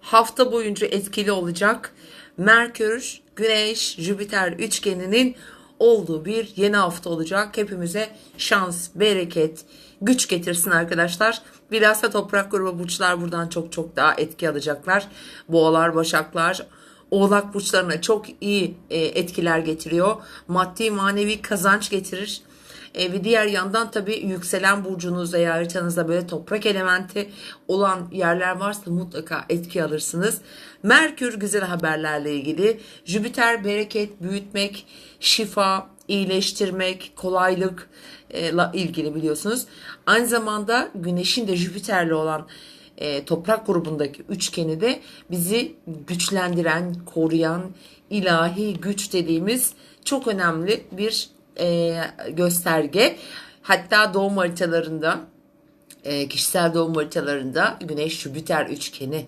hafta boyunca etkili olacak. Merkür, Güneş, Jüpiter üçgeninin olduğu bir yeni hafta olacak. Hepimize şans, bereket, güç getirsin arkadaşlar. Bilhassa toprak grubu burçlar buradan çok çok daha etki alacaklar. Boğalar, başaklar, oğlak burçlarına çok iyi e, etkiler getiriyor. Maddi manevi kazanç getirir. E, ve diğer yandan tabii yükselen burcunuzda ya haritanızda böyle toprak elementi olan yerler varsa mutlaka etki alırsınız. Merkür güzel haberlerle ilgili. Jüpiter bereket, büyütmek, şifa, iyileştirmek, kolaylık e, ilgili biliyorsunuz. Aynı zamanda Güneş'in de Jüpiter'le olan e, toprak grubundaki üçgeni de bizi güçlendiren, koruyan, ilahi güç dediğimiz çok önemli bir e, gösterge. Hatta doğum haritalarında e, kişisel doğum haritalarında Güneş Jüpiter üçgeni